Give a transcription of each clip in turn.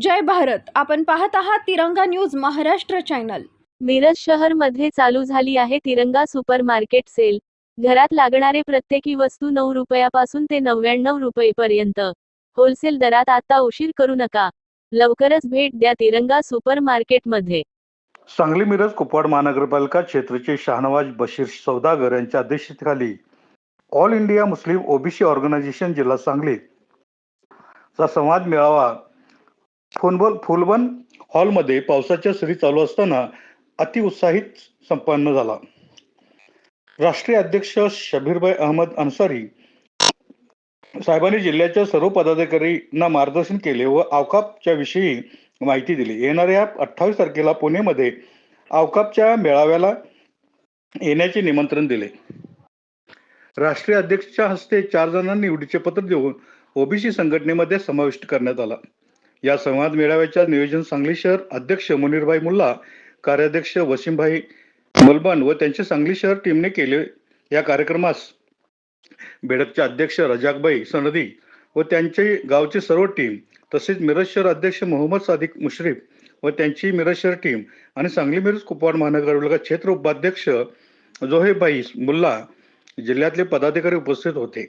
जय भारत. आपण पाहत आहात तिरंगा न्यूज महाराष्ट्र चॅनल. मिरज शहरमध्ये चालू झाली आहे तिरंगा सुपर मार्केट सेल. घरात लागणारे प्रत्येकी वस्तू नऊ रुपयापासून ते नव्याण्णव रुपयेपर्यंत. होलसेल दरात आता उशीर करू नका. लवकरच भेट द्या तिरंगा सुपर मार्केटमध्ये सांगली मिरज कुपवाड महानगरपालिका क्षेत्रचे शाहनवाज बशीर सौदागर यांच्या अध्यक्षतेखाली All India Muslim OBC organisation जिल्हा सांगली चा संवाद मेळावा फुलबन फुलबन हॉलमध्ये पावसाच्या सरी चालू असताना अतिउत्साहित संपन्न झाला. राष्ट्रीय अध्यक्ष शबीरभाई अहमद अन्सारी साहेबांनी जिल्ह्याच्या सर्व पदाधिकाऱ्यांना मार्गदर्शन केले व अवकापच्या विषयी माहिती दिली. येणाऱ्या अठ्ठावीस तारखेला पुणेमध्ये अवकापच्या मेळाव्याला येण्याचे निमंत्रण दिले. राष्ट्रीय अध्यक्षाच्या हस्ते चार जणांना निवडीचे पत्र देऊन ओबीसी संघटनेमध्ये समाविष्ट करण्यात आला. या संवाद मेळाव्याच्या नियोजन सांगली शहर अध्यक्ष मुनीरभाई मुल्ला कार्याध्यक्ष वसीमभाई मलबन व त्यांचे सांगली शहर टीमने केले या कार्यक्रमास. बेडकचे अध्यक्ष रजाकबाई सनदी व त्यांचे गावचे सर्व टीम तसेच मिरज शहर अध्यक्ष मोहम्मद सादिक मुश्रीफ व त्यांची मिरज शहर टीम आणि सांगली मिरज कुपवाड महानगरपालिका क्षेत्र उपाध्यक्ष जोहेबाई मुल्ला जिल्ह्यातले पदाधिकारी उपस्थित होते.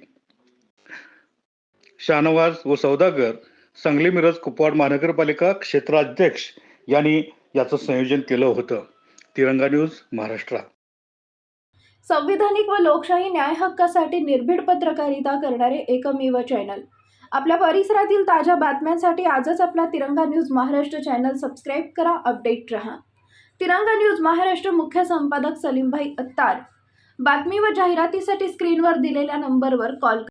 शाहनवाज व सौदागर सांगली मिरज कुपवाड महानगरपालिका क्षेत्राध्यक्ष यांनी याचं संयोजन केलं होतं. तिरंगा न्यूज महाराष्ट्र. संविधानिक व लोकशाही न्याय हक्कासाठी निर्भीड पत्रकारिता करणारे एकमेव चॅनल आपल्या परिसरातील ताज्या बातम्यांसाठी आजच आपला Tiranga news Maharashtra channel subscribe करा अपडेट रहा. तिरंगा न्यूज महाराष्ट्र मुख्य संपादक सलीमभाई अत्तार. बातमी व जाहिरातीसाठी स्क्रीनवर दिलेल्या नंबरवर कॉल